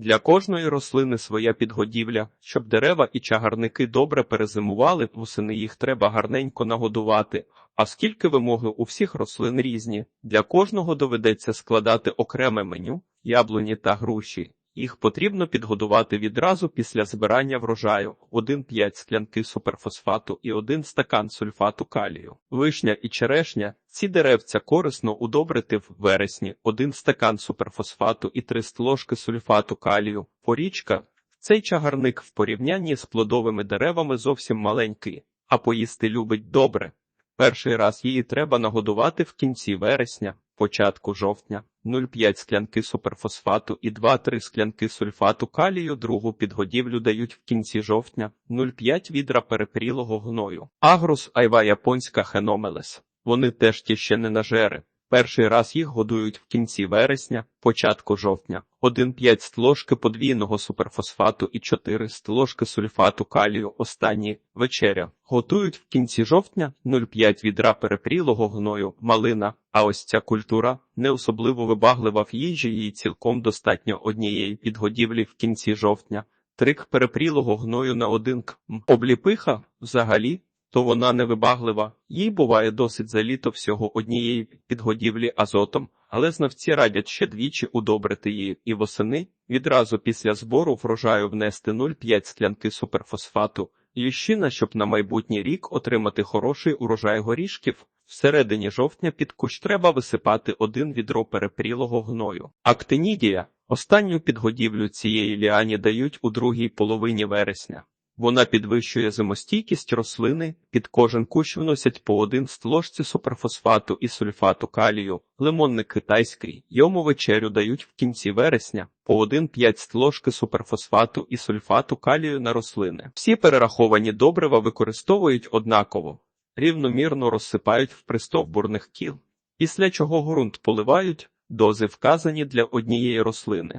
Для кожної рослини своя підгодівля, щоб дерева і чагарники добре перезимували, восени їх треба гарненько нагодувати. А скільки вимоги у всіх рослин різні, для кожного доведеться складати окреме меню, яблуні та груші. Їх потрібно підгодувати відразу після збирання врожаю 1,5 склянки суперфосфату і 1 стакан сульфату калію. Вишня і черешня ці деревця корисно удобрити в вересні 1 стакан суперфосфату і 3 ложки сульфату калію. Порічка цей чагарник в порівнянні з плодовими деревами зовсім маленький, а поїсти любить добре. Перший раз її треба нагодувати в кінці вересня, початку жовтня, 0,5 склянки суперфосфату і 2-3 склянки сульфату калію другу підгодівлю дають в кінці жовтня, 0,5 відра перепрілого гною. Агрус айва японська хеномелес. Вони теж ті ще не нажери. Перший раз їх годують в кінці вересня, початку жовтня, 1,5 стложки подвійного суперфосфату і 4 стложки сульфату калію останні вечеря. Готують в кінці жовтня 0,5 відра перепрілого гною, малина, а ось ця культура не особливо вибаглива в їжі, їй цілком достатньо однієї підгодівлі в кінці жовтня. Трик перепрілого гною на один к. Обліпиха взагалі то вона невибаглива, їй буває досить за літо всього однієї підгодівлі азотом, але знавці радять ще двічі удобрити її і восени відразу після збору врожаю внести 0,5 склянки суперфосфату, ліщина, щоб на майбутній рік отримати хороший урожай горішків. Всередині жовтня під кущ треба висипати один відро перепрілого гною. Актинідія – останню підгодівлю цієї ліані дають у другій половині вересня. Вона підвищує зимостійкість рослини, під кожен кущ вносять по один стложці суперфосфату і сульфату калію, лимонник китайський, йому вечерю дають в кінці вересня, по 1,5 стложки суперфосфату і сульфату калію на рослини. Всі перераховані добрива використовують однаково, рівномірно розсипають в пристовбурних кіл, після чого ґрунт поливають, дози вказані для однієї рослини.